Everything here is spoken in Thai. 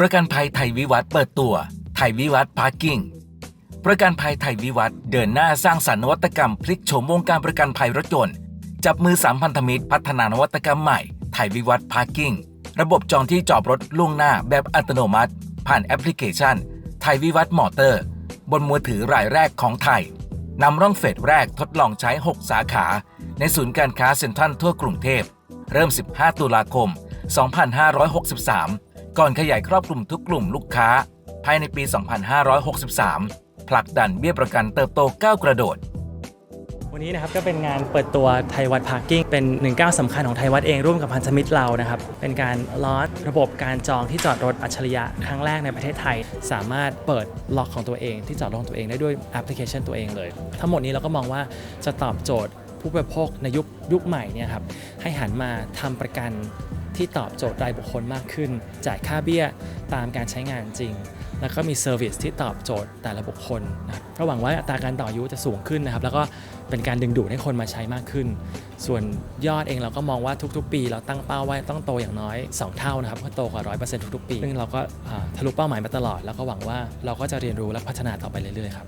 ประกันภัยไทยวิวัฒน์เปิดตัว ไทยวิวัฒน์พาร์กิ้งประกันภัยไทยวิวัฒน์เดินหน้าสร้างสรรค์นวัตกรรม พลิกโฉมวงการประกันภัยรถยนต์ จับมือสามพันธมิตรพัฒนานวัตกรรมใหม่ ไทยวิวัฒน์พาร์กิ้งระบบจองที่จอดรถล่วงหน้าแบบอัตโนมัติ ผ่านแอปพลิเคชัน ไทยวิวัฒน์มอเตอร์ บนมือถือรายแรกของไทยนำร่องเฟสแรกทดลองใช้ 6 สาขา ในศูนย์การค้าเซ็นทรัลทั่วกรุงเทพ เริ่ม 15 ตุลาคม 2563 ก่อนขยายครอบคลุมทุกกลุ่มลูกค้า ภายในปี 2563 ผลักดันเบี้ยประกันเติบโตก้าวกระโดด วันนี้นะครับก็เป็นงานเปิดตัวไทยวัดพาร์กิ้งเป็นหนึ่งก้าวสำคัญของไทยวัดเองร่วมกับพันธมิตรเรานะครับ เป็นการลอดระบบการจองที่จอดรถอัจฉริยะครั้งแรกในประเทศไทย สามารถเปิดล็อกของตัวเอง ที่จอดรถของตัวเองได้ด้วยแอปพลิเคชันตัวเองเลย ทั้งหมดนี้เราก็มองว่าจะตอบโจทย์ผู้บริโภคในยุคยุคใหม่เนี่ยครับให้หันมาทำประกัน ที่ตอบโจทย์รายบุคคลมากขึ้น จ่ายค่าเบี้ยตามการใช้งานจริง แล้วก็มีเซอร์วิสที่ตอบโจทย์แต่ละบุคคลนะครับก็หวังว่าอัตราการต่ออายุจะสูงขึ้นนะครับ แล้วก็เป็นการดึงดูดให้คนมาใช้มากขึ้น ส่วนยอดเองเราก็มองว่าทุกๆ ปี เราตั้งเป้าไว้ต้องโตอย่างน้อย 2 เท่านะครับก็โตกว่า100%ทุกๆ ปี ซึ่งเราก็ทะลุเป้าหมายมาตลอด แล้วก็หวังว่าเราก็จะเรียนรู้และพัฒนาต่อไปเรื่อยๆครับ